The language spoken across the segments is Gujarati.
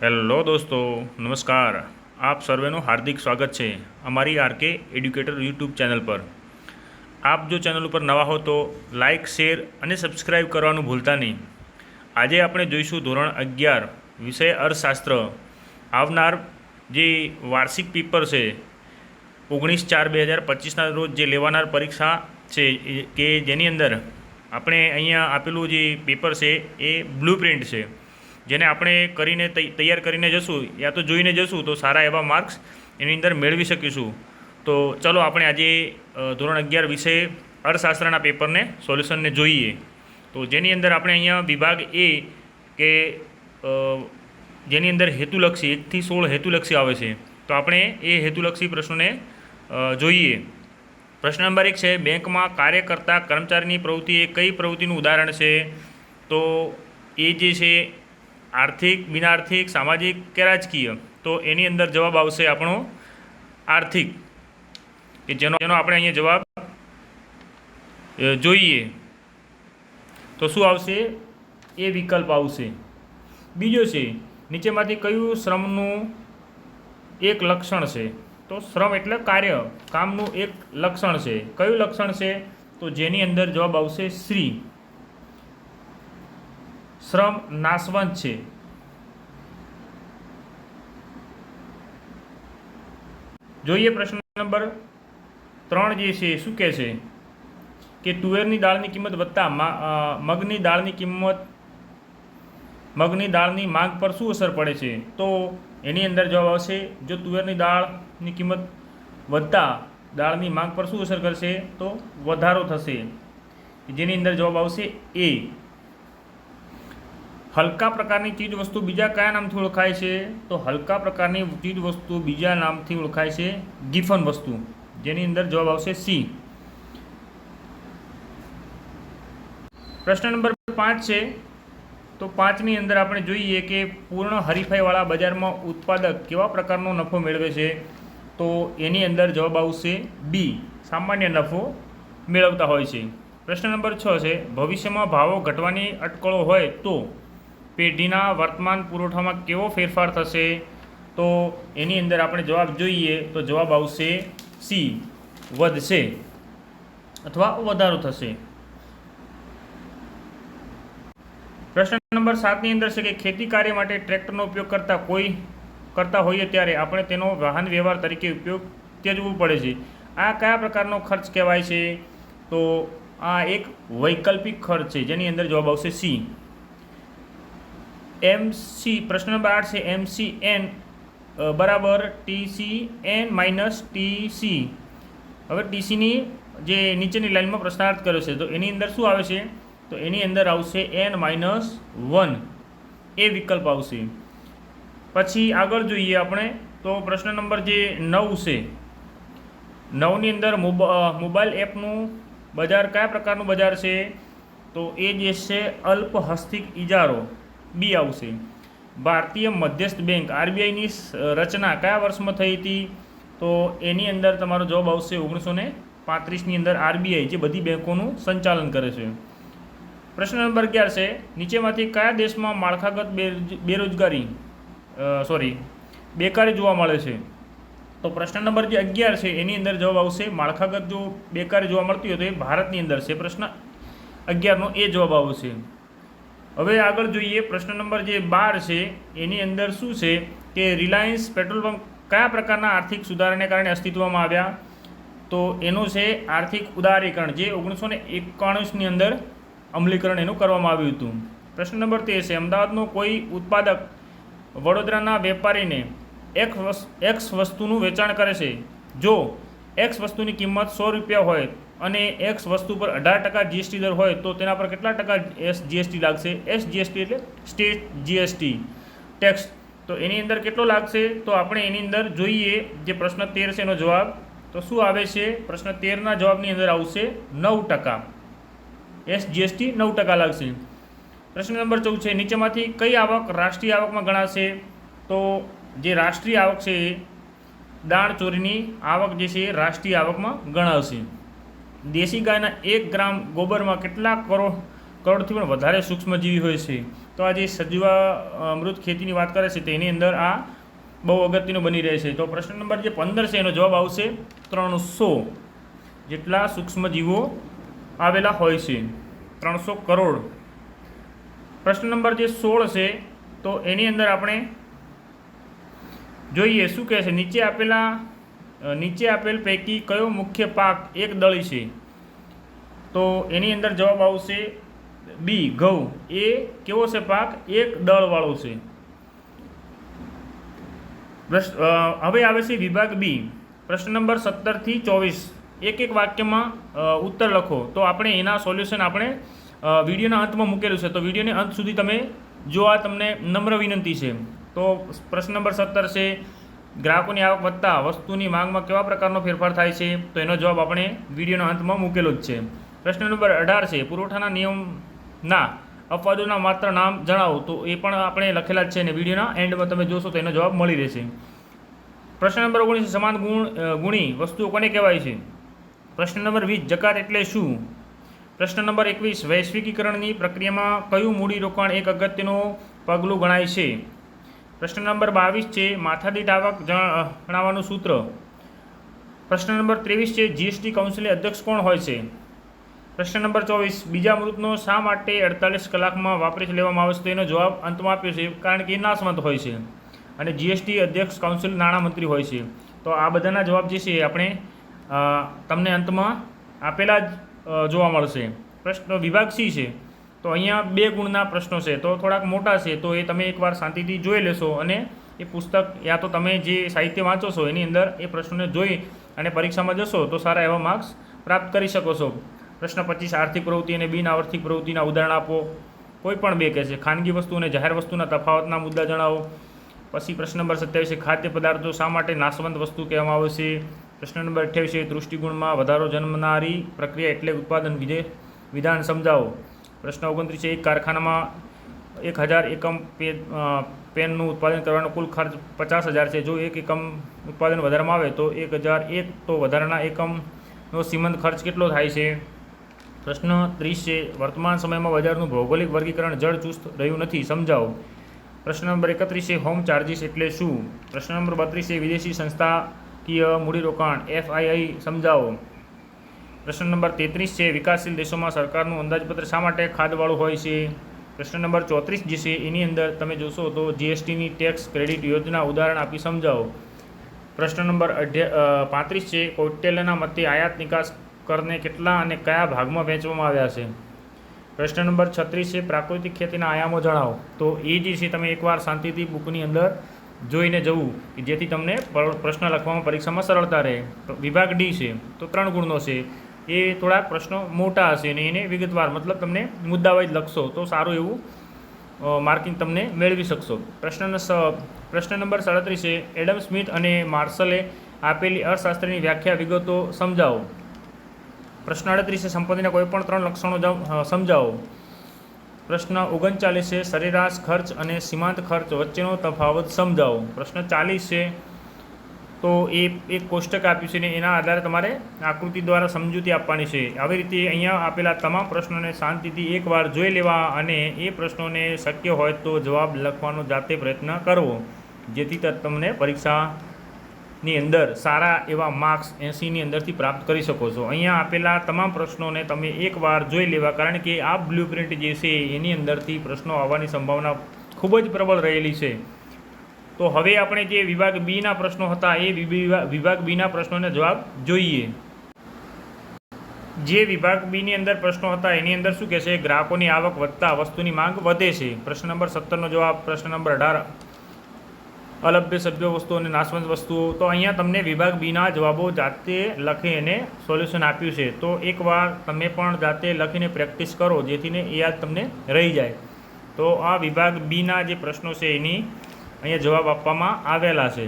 હેલો દોસ્તો, નમસ્કાર. આપ સર્વેનું હાર્દિક સ્વાગત છે અમારી આરકે એડ્યુકેટર યુટ્યુબ ચેનલ પર. આપ જો ચેનલ ઉપર નવા હો તો લાઇક શેર અને સબસ્ક્રાઇબ કરવાનું ભૂલતા નહીં. આજે આપણે જોઈશું ધોરણ અગિયાર, વિષય અર્થશાસ્ત્ર. આવનાર જે વાર્ષિક પેપર છે, ઓગણીસ ચાર બે હજાર પચીસના રોજ જે લેવાનાર પરીક્ષા છે કે જેની અંદર આપણે અહીંયા આપેલું જે પેપર છે એ બ્લુ પ્રિન્ટ છે. જેને આપણે કરીને તૈયાર કરીને જશું યા તો જોઈને જશું તો સારા એવા માર્ક્સ એની અંદર મેળવી શકીશું. તો ચલો આપણે આજે ધોરણ અગિયાર વિષય અર્થશાસ્ત્રના પેપરને, સોલ્યુશનને જોઈએ. તો જેની અંદર આપણે અહીંયા વિભાગ એ કે જેની અંદર હેતુલક્ષી એકથી સોળ હેતુલક્ષી આવે છે. તો આપણે એ હેતુલક્ષી પ્રશ્નોને જોઈએ. પ્રશ્ન નંબર એક છે, બેંકમાં કાર્ય કરતા કર્મચારીની પ્રવૃત્તિ એ કઈ પ્રવૃત્તિનું ઉદાહરણ છે? તો એ જે છે આર્થિક, બિનઆર્થિક, સામાજિક કે રાજકીય, તો એની અંદર જવાબ આવશે આપણો આર્થિક. કે જેનો જેનો આપણે અહીંયા જવાબ જોઈએ. તો શું આવશે? એ વિકલ્પ આવશે. બીજો છે, નીચેમાંથી કયું શ્રમનું એક લક્ષણ છે? તો શ્રમ એટલે કાર્ય, કામનું એક લક્ષણ છે. કયું લક્ષણ છે? તો જેની અંદર જવાબ આવશે શ્રી. શ્રમ નાશવંત છે. જોઈએ પ્રશ્ન નંબર ત્રણ જે છે શું કહે છે? કે તુવેરની દાળની કિંમત વધતા મગની દાળની કિંમત, મગની દાળની માંગ પર શું અસર પડે છે? તો એની અંદર જવાબ આવશે, જો તુવેરની દાળની કિંમત વધતા દાળની માંગ પર શું અસર કરશે? તો વધારો થશે. જેની અંદર જવાબ આવશે એ. હલકા પ્રકારની ચીજ વસ્તુ બીજા કયા નામથી ઓળખાય છે? તો હલકા પ્રકારની ચીજ વસ્તુ બીજા નામથી ઓળખાય છે ગિફન વસ્તુ. જેની અંદર જવાબ આવશે સી. પ્રશ્ન નંબર પાંચ છે. તો પાંચની અંદર આપણે જોઈએ કે પૂર્ણ હરીફાઈવાળા બજારમાં ઉત્પાદક કેવા પ્રકારનો નફો મેળવે છે? તો એની અંદર જવાબ આવશે બી. સામાન્ય નફો મેળવતા હોય છે. પ્રશ્ન નંબર છ છે. ભવિષ્યમાં ભાવો ઘટવાની અટકળો હોય તો પેઢીના વર્તમાન પુરવઠામાં કેવો ફેરફાર થશે? તો એની અંદર આપણે જવાબ જોઈએ તો જવાબ આવશે સી, વધશે અથવા વધારો થશે. પ્રશ્ન નંબર સાતની અંદર છે કે ખેતી કાર્ય માટે ટ્રેક્ટરનો ઉપયોગ કરતા કોઈ, કરતા હોઈએ ત્યારે આપણે તેનો વાહન વ્યવહાર તરીકે ઉપયોગ ત્યજવું પડે છે. આ કયા પ્રકારનો ખર્ચ કહેવાય છે? તો આ એક વૈકલ્પિક ખર્ચ છે. જેની અંદર જવાબ આવશે સી. એમસી પ્રશ્ન નંબર આઠ છે એમસી એન બરાબર ટીસી એન માઇનસ ટીસી હવે ટીસીની જે નીચેની લાઇનમાં પ્રશ્નાર્થ કર્યો છે, તો એની અંદર શું આવે છે? તો એની અંદર આવશે એન માઇનસ વન. એ વિકલ્પ આવશે. પછી આગળ જોઈએ આપણે, તો પ્રશ્ન નંબર જે નવ છે, નવની અંદર મોબ- મોબાઈલ એપનું બજાર કયા પ્રકારનું બજાર છે? તો એ જે છે અલ્પ હસ્તિક ઇજારો બી આવશે. ભારતીય મધ્યસ્થ બેંક આરબીઆઈની રચના કયા વર્ષમાં થઈ હતી? તો એની અંદર તમારો જવાબ આવશે ઓગણીસો ને પાંત્રીસની અંદર આરબીઆઈ, જે બધી બેંકોનું સંચાલન કરે છે. પ્રશ્ન નંબર અગિયાર છે, નીચેમાંથી કયા દેશમાં માળખાગત બેરોજ- બેરોજગારી સોરી બેકારી જોવા મળે છે? તો પ્રશ્ન નંબર જે અગિયાર છે, એની અંદર જવાબ આવશે માળખાગત જો બેકારી જોવા મળતી હોય તો એ ભારતની અંદર છે પ્રશ્ન અગિયારનો એ જવાબ આવશે. હવે આગળ જોઈએ, પ્રશ્ન નંબર જે બાર છે, એની અંદર શું છે કે રિલાયન્સ પેટ્રોલ પંપ કયા પ્રકારના આર્થિક સુધારાને કારણે અસ્તિત્વમાં આવ્યા? તો એનું છે આર્થિક ઉદારીકરણ, જે ઓગણીસો ને એકાણુસની અંદર અમલીકરણ એનું કરવામાં આવ્યું હતું. પ્રશ્ન નંબર તેર છે, અમદાવાદનો કોઈ ઉત્પાદક વડોદરાના વેપારીને એક્સ એક્સ વસ્તુનું વેચાણ કરે છે? જો એક્સ વસ્તુની કિંમત સો રૂપિયા હોય અને એક્સ વસ્તુ પર અઢાર ટકા જીએસટી દર હોય તો તેના પર કેટલા ટકા એસ જીએસટી લાગશે? એસ જીએસટી એટલે સ્ટેટ જીએસટી ટેક્સ તો એની અંદર કેટલો લાગશે? તો આપણે એની અંદર જોઈએ જે પ્રશ્ન તેર છે એનો જવાબ. તો શું આવે છે? પ્રશ્ન તેરના જવાબની અંદર આવશે નવ ટકા. એસ જીએસટી નવ ટકા લાગશે. પ્રશ્ન નંબર ચૌદ છે, નીચેમાંથી કઈ આવક રાષ્ટ્રીય આવકમાં ગણાશે? તો જે રાષ્ટ્રીય આવક છે દાણ ચોરીની આવક જે છે એ રાષ્ટ્રીય આવકમાં ગણાશે. દેશી ગાયના એક ગ્રામ ગોબરમાં કેટલા કરોડ, કરોડથી પણ વધારે સૂક્ષ્મજીવી હોય છે. તો આ જે સજીવા અમૃત ખેતીની વાત કરે છે, તેની અંદર આ બહુ અગત્યનું બની રહે છે. તો પ્રશ્ન નંબર જે પંદર છે, એનો જવાબ આવશે ત્રણસો જેટલા સૂક્ષ્મજીવો આવેલા હોય છે. ત્રણસો કરોડ. પ્રશ્ન નંબર જે સોળ છે, તો એની અંદર આપણે જોઈએ શું કહે છે. નીચે આપેલા નીચે આપેલ પૈકી કયો મુખ્ય પાક એક દળી છે? તો એની અંદર જવાબ આવશે બી, ઘઉં. એ કેવો છે પાક? એક દળવાળો છે. પ્રશ્ન હવે આવે છે વિભાગ બી. પ્રશ્ન નંબર સત્તરથી ચોવીસ. એક એક વાક્યમાં ઉત્તર લખો. તો આપણે એના સોલ્યુશન આપણે વિડીયોના અંતમાં મૂકેલું છે. તો વિડીયોને અંત સુધી તમે જો આ તમને નમ્ર વિનંતી છે. તો પ્રશ્ન નંબર સત્તર છે ગ્રાહકોની આવક વધતા વસ્તુની માંગમાં કેવા પ્રકારનો ફેરફાર થાય છે? તો એનો જવાબ આપણે વિડીયોના અંતમાં મૂકેલો જ છે. પ્રશ્ન નંબર અઢાર છે, પુરવઠાના નિયમના અપવાદોના માત્ર નામ જણાવો. તો એ પણ આપણે લખેલા જ છે અને વિડીયોના એન્ડમાં તમે જોશો તો એનો જવાબ મળી રહેશે. પ્રશ્ન નંબર ઓગણીસ સમાન ગુણ ગુણી વસ્તુઓ કોને કહેવાય છે? પ્રશ્ન નંબર વીસ, જકાત એટલે શું? પ્રશ્ન નંબર એકવીસ, વૈશ્વિકીકરણની પ્રક્રિયામાં કયું મૂડીરોકાણ એક અગત્યનું પગલું ગણાય છે? પ્રશ્ન નંબર બાવીસ છે, માથાદીઠ આવક જણ- જણાવવાનું સૂત્ર. પ્રશ્ન નંબર ત્રેવીસ છે જીએસટી કાઉન્સિલની અધ્યક્ષ કોણ હોય છે? પ્રશ્ન નંબર ચોવીસ, બીજા મૃતનો શા માટે અડતાલીસ કલાકમાં વાપરી લેવામાં આવે છે? તો એનો જવાબ અંતમાં આપ્યો છે, કારણ કે નાશવંત હોય છે. અને જીએસટી અધ્યક્ષ કાઉન્સિલ નાણામંત્રી હોય છે. તો આ બધાના જવાબ જે છે એ આપણે તમને અંતમાં આપેલા જ જોવા મળશે. પ્રશ્ન વિભાગ સી છે. તો અહીંયા બે ગુણના પ્રશ્નો છે. તો થોડાક મોટા છે. તો એ તમે એકવાર શાંતિથી જોઈ લેશો અને એ પુસ્તક યા તો તમે જે સાહિત્ય વાંચો છો એની અંદર એ પ્રશ્નોને જોઈ અને પરીક્ષામાં જશો તો સારા એવા માર્ક્સ પ્રાપ્ત કરી શકો છો. પ્રશ્ન પચીસ, આર્થિક પ્રવૃત્તિ અને બિન આર્થિક પ્રવૃત્તિના ઉદાહરણ આપો. કોઈ પણ બે કહે છે. ખાનગી વસ્તુ અને જાહેર વસ્તુના તફાવતના મુદ્દા જણાવો. પછી પ્રશ્ન નંબર સત્યાવીસ ખાદ્ય પદાર્થો શા માટે નાશવંત વસ્તુ કહેવામાં આવે છે? પ્રશ્ન નંબર અઠ્યાવીસ દૃષ્ટિગુણમાં વધારો જન્મનારી પ્રક્રિયા એટલે ઉત્પાદન વિધે વિધાન સમજાવો. પ્રશ્ન ઓગણત્રીસ એક કારખાનામાં એક હજાર એકમ પેનનું ઉત્પાદન કરવાનો કુલ ખર્ચ પચાસ હજાર છે. જો એક એકમ ઉત્પાદન વધારવામાં આવે તો એક હજાર એક, તો વધારાના એકમનો સીમંત ખર્ચ કેટલો થાય છે? પ્રશ્ન ત્રીસ છે, વર્તમાન સમયમાં બજારનું ભૌગોલિક વર્ગીકરણ જળ ચુસ્ત રહ્યું નથી, સમજાવો. પ્રશ્ન નંબર એકત્રીસ છે, હોમ ચાર્જિસ એટલે શું? પ્રશ્ન નંબર બત્રીસ છે, વિદેશી સંસ્થાકીય મૂડીરોકાણ, એફઆઈઆઈ, સમજાવો. પ્રશ્ન નંબર તેત્રીસ છે, વિકાસશીલ દેશોમાં સરકારનું અંદાજપત્ર શા માટે ખાદવાળું હોય છે? પ્રશ્ન નંબર ચોત્રીસ જે છે, એની અંદર તમે જોશો તો જીએસટીની ટેક્સ ક્રેડિટ યોજના ઉદાહરણ આપી સમજાવો. પ્રશ્ન નંબર પાંત્રીસ છે કૌટિલ્યના મતે આયાત નિકાસ કરને કેટલા અને કયા ભાગમાં વહેંચવામાં આવ્યા છે? પ્રશ્ન નંબર છત્રીસ છે, પ્રાકૃતિક ખેતીના આયામો જણાવો. તો એ જે છે, તમે એકવાર શાંતિથી બુકની અંદર જોઈને જવું જેથી તમને પ્રશ્ન લખવામાં પરીક્ષામાં સરળતા રહે. વિભાગ ડી છે, તો ત્રણ ગુણનો છે. એ થોડાક પ્રશ્નો મોટા હશે અને એને વિગતવાર, મતલબ તમને મુદ્દાવાઇઝ લખશો તો સારું એવું માર્કિંગ તમને મેળવી શકશો. પ્રશ્ન પ્રશ્ન નંબર સાડત્રીસ છે, એડમ સ્મિથ અને માર્શલે આપેલી અર્થશાસ્ત્રની વ્યાખ્યા વિગતો સમજાવો. પ્રશ્ન અડત્રીસ સંપત્તિના કોઈપણ ત્રણ લક્ષણો સમજાવો. પ્રશ્ન ઓગણચાલીસ છે, સરેરાશ ખર્ચ અને સીમાંત ખર્ચ વચ્ચેનો તફાવત સમજાવો. પ્રશ્ન ચાલીસ છે તો એ એક કોષ્ટક આપ્યું છે ને એના આધારે તમારે આકૃતિ દ્વારા સમજૂતી આપવાની છે. આવી રીતે અહીંયા આપેલા તમામ પ્રશ્નોને શાંતિથી એકવાર જોઈ લેવા અને એ પ્રશ્નોને શક્ય હોય તો જવાબ લખવાનો જાતે પ્રયત્ન કરવો, જેથી તમને પરીક્ષાની અંદર સારા એવા માર્ક્સ એંસીની અંદરથી પ્રાપ્ત કરી શકો છો. અહીંયા આપેલા તમામ પ્રશ્નોને તમે એકવાર જોઈ લેવા, કારણ કે આ બ્લુ પ્રિન્ટ જે છે એની અંદરથી પ્રશ્નો આવવાની સંભાવના ખૂબ જ પ્રબળ રહેલી છે. તો હવે આપણે જે વિભાગ બીના પ્રશ્નો હતા એ વિભાગ બીના પ્રશ્નોને જવાબ જોઈએ. જે વિભાગ બીની અંદર પ્રશ્નો હતા એની અંદર શું કહે છે ગ્રાહકોની આવક વધતા વસ્તુની માંગ વધે છે. પ્રશ્ન નંબર સત્તરનો જવાબ, પ્રશ્ન નંબર અઢાર. અલભ્ય સભ્ય વસ્તુઓ અને નાશવંત વસ્તુઓ. તો અહીંયા તમને વિભાગ બીના જવાબો જાતે લખી અને સોલ્યુશન આપ્યું છે. તો એકવાર તમે પણ જાતે લખીને પ્રેક્ટિસ કરો જેથીને એ યાદ તમને રહી જાય. તો આ વિભાગ બીના જે પ્રશ્નો છે એની અહીંયા જવાબ આપવામાં આવેલા છે.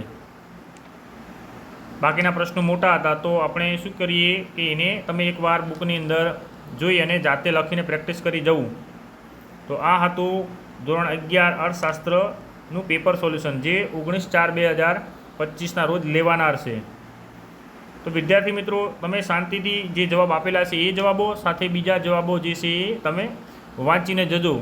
બાકીના પ્રશ્નો મોટા હતા, તો આપણે શું કરીએ કે એને તમે એકવાર બુકની અંદર જોઈ અને જાતે લખીને પ્રેક્ટિસ કરી જવું. તો આ હતું ધોરણ અગિયાર અર્થશાસ્ત્રનું પેપર સોલ્યુશન, જે ઓગણીસ ચાર બે હજાર પચીસના રોજ લેવાનાર છે. તો વિદ્યાર્થી મિત્રો, તમે શાંતિથી જે જવાબ આપેલા છે એ જવાબો, સાથે બીજા જવાબો જે છે એ તમે વાંચીને જજો.